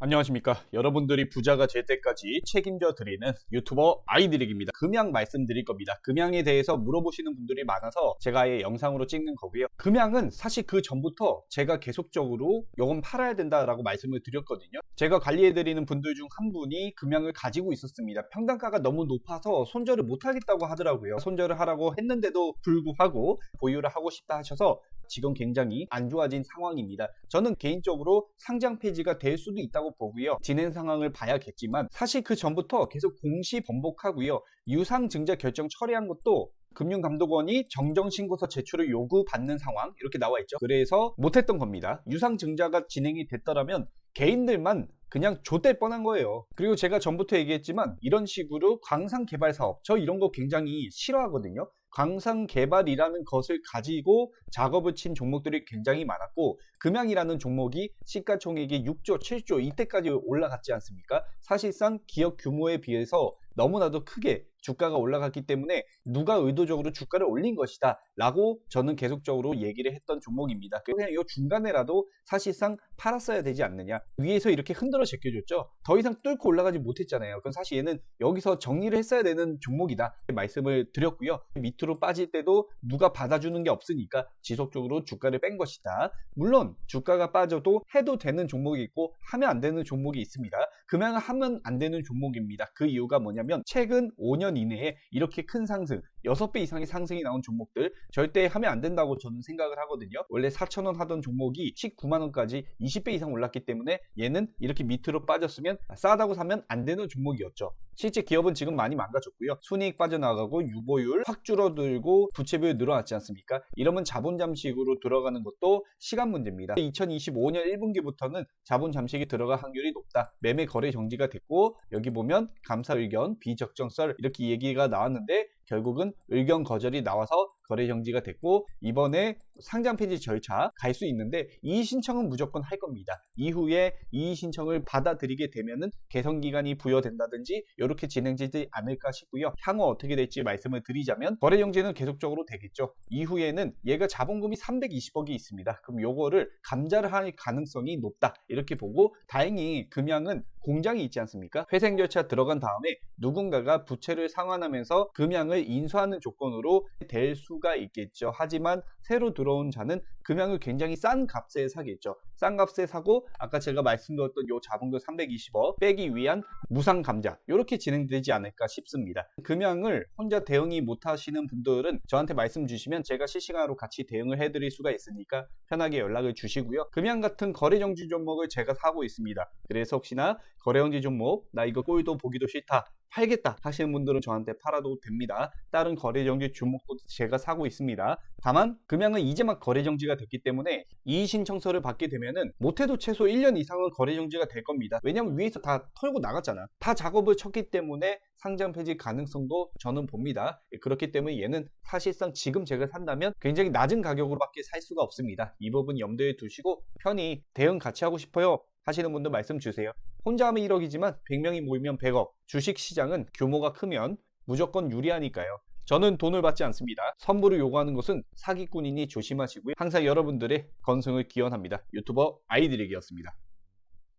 안녕하십니까. 여러분들이 부자가 될 때까지 책임져 드리는 유튜버 아이드릭입니다. 금양 말씀드릴 겁니다. 금양에 대해서 물어보시는 분들이 많아서 제가 아예 영상으로 찍는 거고요. 금양은 사실 그 전부터 제가 계속적으로 요건 팔아야 된다라고 말씀을 드렸거든요. 제가 관리해 드리는 분들 중 한 분이 금양을 가지고 있었습니다. 평당가가 너무 높아서 손절을 못 하겠다고 하더라고요. 손절을 하라고 했는데도 불구하고 보유를 하고 싶다 하셔서 지금 굉장히 안 좋아진 상황입니다. 저는 개인적으로 상장 폐지가 될 수도 있다고 보고요. 진행 상황을 봐야겠지만 사실 그 전부터 계속 공시 번복하고요. 유상증자 결정 처리한 것도 금융감독원이 정정신고서 제출을 요구받는 상황 이렇게 나와 있죠. 그래서 못했던 겁니다. 유상증자가 진행이 됐더라면 개인들만 그냥 좆될 뻔한 거예요. 그리고 제가 전부터 얘기했지만 이런 식으로 광산 개발 사업 저 이런 거 굉장히 싫어하거든요. 광산 개발이라는 것을 가지고 작업을 친 종목들이 굉장히 많았고 금양이라는 종목이 시가총액이 6조, 7조 이때까지 올라갔지 않습니까? 사실상 기업 규모에 비해서 너무나도 크게 주가가 올라갔기 때문에 누가 의도적으로 주가를 올린 것이다 라고 저는 계속적으로 얘기를 했던 종목입니다. 그냥 이 중간에라도 사실상 팔았어야 되지 않느냐 위에서 이렇게 흔들어 제껴줬죠. 더 이상 뚫고 올라가지 못했잖아요. 그럼 사실 얘는 여기서 정리를 했어야 되는 종목이다 말씀을 드렸고요. 밑으로 빠질 때도 누가 받아주는 게 없으니까 지속적으로 주가를 뺀 것이다. 물론 주가가 빠져도 해도 되는 종목이 있고 하면 안 되는 종목이 있습니다. 금양을 하면 안 되는 종목입니다. 그 이유가 뭐냐면 최근 5년 이내에 이렇게 큰 상승 6배 이상의 상승이 나온 종목들 절대 하면 안 된다고 저는 생각을 하거든요. 원래 4,000원 하던 종목이 19만원까지 20배 이상 올랐기 때문에 얘는 이렇게 밑으로 빠졌으면 싸다고 사면 안 되는 종목이었죠. 실제 기업은 지금 많이 망가졌고요. 순이익 빠져나가고 유보율 확 줄어들고 부채 비율 늘어났지 않습니까? 이러면 자본 잠식으로 들어가는 것도 시간 문제입니다. 2025년 1분기부터는 자본 잠식이 들어갈 확률이 높다. 매매 거래 정지가 됐고 여기 보면 감사 의견, 비적정설 이렇게 얘기가 나왔는데 결국은 의견 거절이 나와서 거래 정지가 됐고 이번에 상장 폐지 절차 갈 수 있는데 이의 신청은 무조건 할 겁니다. 이후에 이의 신청을 받아들이게 되면은 개선 기간이 부여된다든지 이렇게 진행되지 않을까 싶고요. 향후 어떻게 될지 말씀을 드리자면 거래 정지는 계속적으로 되겠죠. 이후에는 얘가 자본금이 320억이 있습니다. 그럼 요거를 감자를 할 가능성이 높다. 이렇게 보고 다행히 금양은 공장이 있지 않습니까? 회생 절차 들어간 다음에 누군가가 부채를 상환하면서 금양을 인수하는 조건으로 될 수가 있겠죠. 하지만 새로 들어온 자는 금양을 굉장히 싼 값에 사겠죠. 싼 값에 사고 아까 제가 말씀드렸던 요 자본금 320억 빼기 위한 무상 감자 이렇게 진행되지 않을까 싶습니다. 금양을 혼자 대응이 못 하시는 분들은 저한테 말씀 주시면 제가 실시간으로 같이 대응을 해드릴 수가 있으니까 편하게 연락을 주시고요. 금양 같은 거래 정지 종목을 제가 사고 있습니다. 그래서 혹시나 거래 정지 종목 나 이거 꼴도 보기도 싫다 팔겠다 하시는 분들은 저한테 팔아도 됩니다. 다른 거래 정지 종목도 제가 사고 있습니다. 다만 금양은 이제 막 거래 정지가 됐기 때문에 이의 신청서를 받게 되면은 못해도 최소 1년 이상은 거래 정지가 될 겁니다. 왜냐면 위에서 다 털고 나갔잖아. 다 작업을 쳤기 때문에 상장 폐지 가능성도 저는 봅니다. 그렇기 때문에 얘는 사실상 지금 제가 산다면 굉장히 낮은 가격으로밖에 살 수가 없습니다. 이 부분 염두에 두시고 편히 대응 같이 하고 싶어요. 하시는 분들 말씀 주세요. 혼자 하면 1억이지만 100명이 모이면 100억. 주식 시장은 규모가 크면 무조건 유리하니까요. 저는 돈을 받지 않습니다. 선물을 요구하는 것은 사기꾼이니 조심하시고요. 항상 여러분들의 건승을 기원합니다. 유튜버 아이드릭이었습니다.